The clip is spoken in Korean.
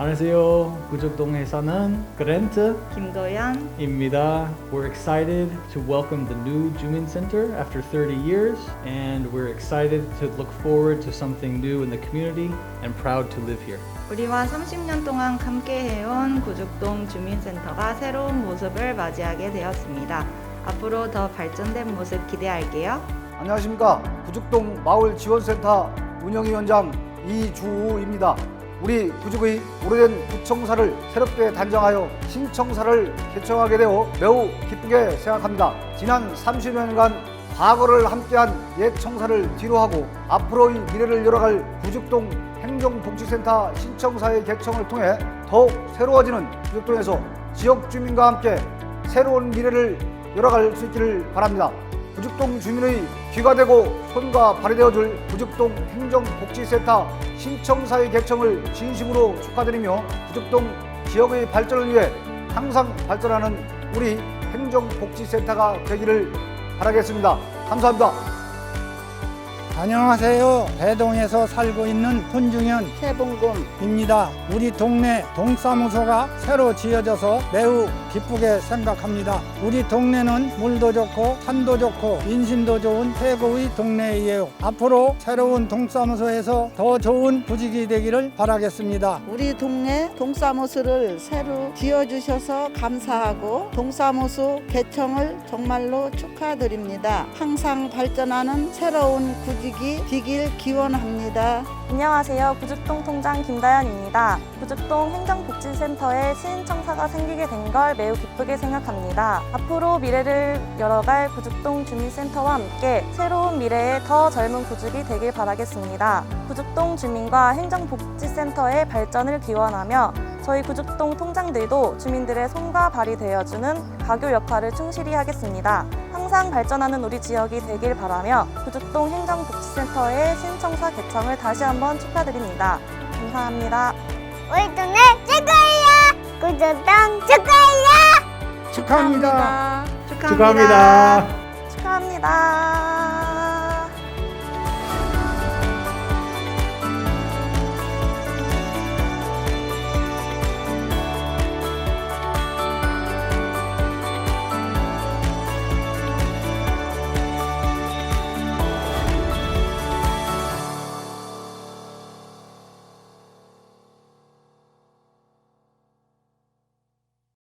안녕하세요. 구족동에 사는 그랜트입니다. 김도연 We're excited to welcome the new Jumin Center after 30 years, and we're excited to look forward to something new in the community and proud to live here. 우리와 30년 동안 함께 해온 구죽동 주민센터가 새로운 모습을 맞이하게 되었습니다. 앞으로 더 발전된 모습 기대할게요. 안녕하십니까 구죽동 마을 지원센터 운영위원장 이주우입니다. 우리 구죽의 오래된 구청사를 새롭게 단장하여 신청사를 개청하게 되어 매우 기쁘게 생각합니다. 지난 30년간 과거를 함께한 옛 청사를 뒤로하고 앞으로의 미래를 열어갈 구죽동 행정복지센터 신청사의 개청을 통해 더욱 새로워지는 구죽동에서 지역 주민과 함께 새로운 미래를 열어갈 수 있기를 바랍니다. 구죽동 주민의 귀가 되고 손과 발이 되어줄 구죽동 행정복지센터 신청사의 개청을 진심으로 축하드리며 구죽동 지역의 발전을 위해 항상 발전하는 우리 행정복지센터가 되기를 바라겠습니다. 감사합니다. 안녕하세요. 대동에서 살고 있는 손중현 세봉곰입니다. 우리 동네 동사무소가 새로 지어져서 매우 기쁘게 생각합니다. 우리 동네는 물도 좋고 산도 좋고 인심도 좋은 최고의 동네이에요. 앞으로 새로운 동사무소에서 더 좋은 부직이 되기를 바라겠습니다. 우리 동네 동사무소를 새로 지어주셔서 감사하고 동사무소 개청을 정말로 축하드립니다. 항상 발전하는 새로운 구직 이 되길 기원합니다. 안녕하세요. 구죽동 통장 김다연입니다. 구죽동 행정복지센터에 신청사가 생기게 된 걸 매우 기쁘게 생각합니다. 앞으로 미래를 열어갈 구죽동 주민센터와 함께 새로운 미래에 더 젊은 구죽이 되길 바라겠습니다. 구죽동 주민과 행정복지센터의 발전을 기원하며 저희 구죽동 통장들도 주민들의 손과 발이 되어주는 가교 역할을 충실히 하겠습니다. 항상 발전하는 우리 지역이 되길 바라며 구죽동 행정복지센터의 신청사 개청을 다시 한번 축하드립니다. 감사합니다. 우리 동네 최고예요. 구조동 최고예요. 축하합니다. 축하합니다. 축하합니다. 축하합니다.